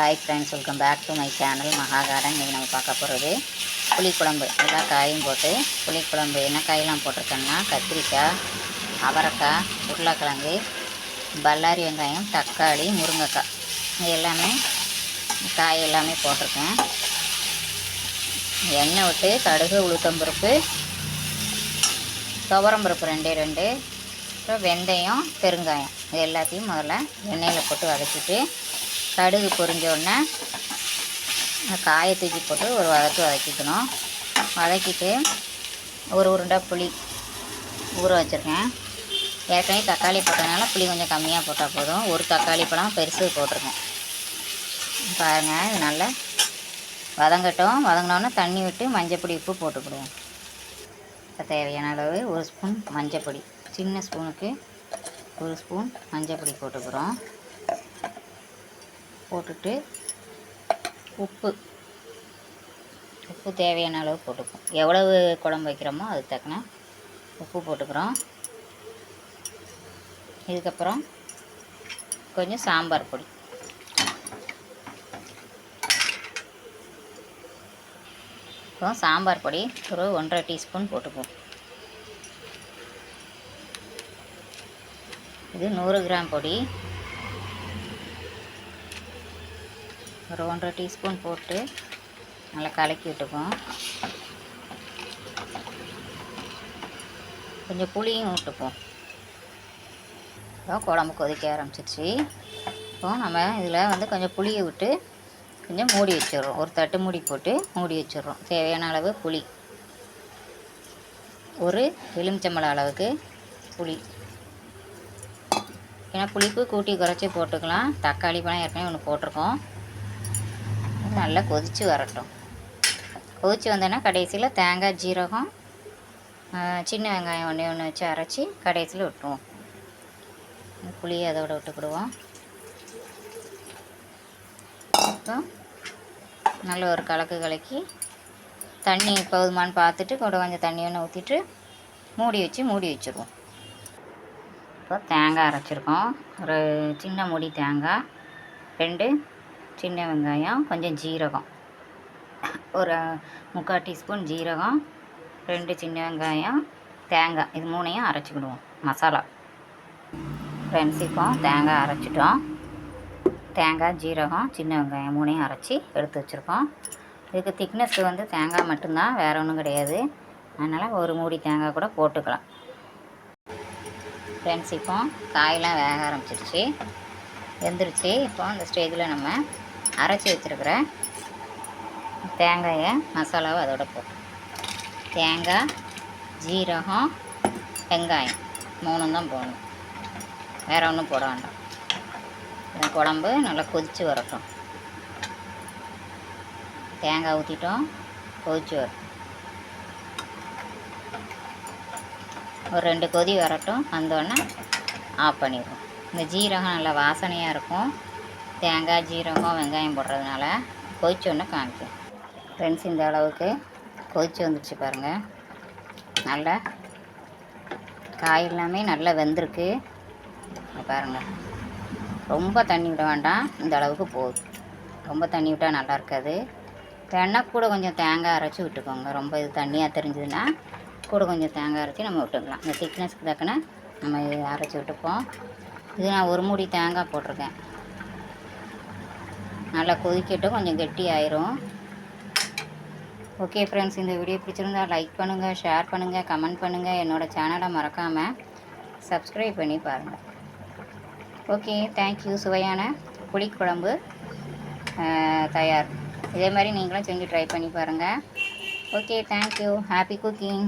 Hi friends welcome back to my channel மகாகாரன் இன்றைக்கி நம்ம பார்க்க போகிறது புளிக்குழம்பு. எல்லா காயும் போட்டு புளிக்குழம்பு என்ன காயெல்லாம் போட்டிருக்கேன்னா கத்திரிக்காய் அவரைக்காய் உருளைக்கிழங்கு பல்லாரி வெங்காயம் தக்காளி முருங்கைக்காய். இது எல்லாமே காய் எல்லாமே போட்டிருக்கேன். எண்ணெய் விட்டு கடுகு உளுத்தம்பருப்பு துவரம்பருப்பு ரெண்டே ரெண்டு அப்புறம் வெந்தயம் பெருங்காயம். இது எல்லாத்தையும் முதல்ல எண்ணெயில் போட்டு வதக்கிட்டு கடுகு பொரிஞ்ச உடனே காயை தூக்கி போட்டு ஒரு வதக்கு வதக்கிக்கணும். வதக்கிட்டு ஒரு உருண்டை புளி ஊற வச்சுருக்கேன். ஏற்கனவே தக்காளி போட்டதுனால புளி கொஞ்சம் கம்மியாக போட்டால் போதும். ஒரு தக்காளி பழம் பெருசு போட்டிருக்கேன் பாருங்கள் இது நல்லா வதங்கட்டும். வதங்கினோன்னே தண்ணி விட்டு மஞ்சப்பொடி உப்பு போட்டுக்கிடுவோம். இப்போ தேவையான அளவு ஒரு ஸ்பூன் மஞ்சப்பொடி. சின்ன ஸ்பூனுக்கு ஒரு ஸ்பூன் மஞ்சப்பொடி போட்டுக்கிறோம் போட்டுட்டு உப்பு உப்பு தேவையான அளவு போட்டுப்போம் எவ்வளவு குழம்பு வைக்கிறோமோ அதுக்கு தக்கன உப்பு போட்டுக்கிறோம். இதுக்கப்புறம் கொஞ்சம் சாம்பார் பொடி. அப்புறம் சாம்பார் பொடி ஒரு ஒன்றரை டீஸ்பூன் போட்டுப்போம் இது நூறு கிராம் பொடி. ஒரு ஒன்றரை டீஸ்பூன் போட்டு நல்லா கலக்கி விட்டுப்போம். கொஞ்சம் புளியும் விட்டுப்போம் இப்போ குழம்பு கொதிக்க ஆரம்பிச்சிருச்சு. இப்போ நம்ம இதில் வந்து கொஞ்சம் புளியை விட்டு கொஞ்சம் மூடி வச்சிடுறோம். ஒரு தட்டு மூடி போட்டு மூடி வச்சிடுறோம். தேவையான அளவு புளி. ஒரு எலுமிச்சம்பழம் அளவுக்கு புளி. ஏன்னா புளிப்பு கூட்டி குறைச்சி போட்டுக்கலாம். தக்காளி பழம் ஏற்கனவே ஒன்று போட்டிருக்கோம். நல்லா கொதித்து வரட்டும். கொதித்து வந்தோன்னா கடைசியில் தேங்காய் ஜீரகம் சின்ன வெங்காயம் ஒன்று ஒன்று வச்சு அரைச்சி கடைசியில் விட்டுருவோம். புளியை அதோட விட்டுக்கிடுவோம். அப்புறம் நல்ல ஒரு கலக்கு கலக்கி தண்ணி போதுமான்னு பார்த்துட்டு கூட கொஞ்சம் தண்ணி ஒன்று ஊற்றிட்டு மூடி வச்சு மூடி வச்சுருவோம். இப்போ தேங்காய் அரைச்சிருக்கோம். ஒரு சின்ன மூடி தேங்காய் ரெண்டு சின்ன வெங்காயம் கொஞ்சம் ஜீரகம். ஒரு முக்கால் டீஸ்பூன் ஜீரகம் ரெண்டு சின்ன வெங்காயம் தேங்காய். இது மூணையும் அரைச்சிக்கிடுவோம். மசாலா. ஃப்ரெண்ட்ஸ் இப்போ தேங்காய் அரைச்சிட்டோம். தேங்காய் ஜீரகம் சின்ன வெங்காயம் மூணையும் அரைச்சி எடுத்து வச்சுருக்கோம். இதுக்கு திக்னஸ் வந்து தேங்காய் மட்டும்தான் வேறு ஒன்றும் கிடையாது. அதனால் ஒரு மூடி தேங்காய் கூட போட்டுக்கலாம். ஃப்ரெண்ட்ஸ் இப்போ காயெலாம் வேக ஆரம்பிச்சிருச்சு. வெந்துருச்சு. இப்போ அந்த ஸ்டேஜில் நம்ம அரைச்சி வச்சுருக்கிற தேங்காயை மசாலாவை அதோட போட்டு. தேங்காய் ஜீரகம் வெங்காயம் மூணும் தான் போடணும். வேறு ஒன்றும் போட வேண்டாம். குழம்பு நல்லா கொதித்து வரட்டும். தேங்காய் ஊற்றிட்டோம் கொதித்து வரும். ஒரு ரெண்டு கொதி வரட்டும். வந்தோடனே ஆஃப் பண்ணிடுவோம். இந்த ஜீரகம் நல்லா வாசனையாக இருக்கும். தேங்காய் ஜீரகம் வெங்காயம் போடுறதுனால கொதிச்சோடனே காமிக்கும் ஃப்ரெண்ட்ஸ் இந்த அளவுக்கு கொதிச்சு வந்துடுச்சு பாருங்கள் நல்லா காய் எல்லாமே நல்லா வெந்திருக்கு. பாருங்கள் ரொம்ப தண்ணி விட வேண்டாம். இந்த அளவுக்கு போதும். ரொம்ப தண்ணி விட்டால் நல்லா இருக்காது. வேணா கூட கொஞ்சம் தேங்காய் அரைச்சி விட்டுக்கோங்க. ரொம்ப இது தண்ணியாக தெரிஞ்சதுன்னா கூட கொஞ்சம் தேங்காய் அரைச்சி நம்ம விட்டுக்கலாம். இந்த திக்னஸ்க்கு தக்கன நம்ம அரைச்சி விட்டுப்போம். இது நான் ஒரு மூடி தேங்காய் போட்டிருக்கேன். நல்லா கொதிக்கட்டும் கொஞ்சம் கெட்டி ஆயிரும் ஓகே ஃப்ரெண்ட்ஸ் இந்த வீடியோ பிடிச்சிருந்தா லைக் பண்ணுங்கள் ஷேர் பண்ணுங்கள் கமெண்ட் பண்ணுங்கள் என்னோடய சேனலை மறக்காமல் சப்ஸ்கிரைப் பண்ணி பாருங்கள் ஓகே தேங்க்யூ சுவையான புளிக்குழம்பு தயார். இதே மாதிரி நீங்களும் செஞ்சு ட்ரை பண்ணி பாருங்கள் ஓகே தேங்க்யூ ஹாப்பி குக்கிங்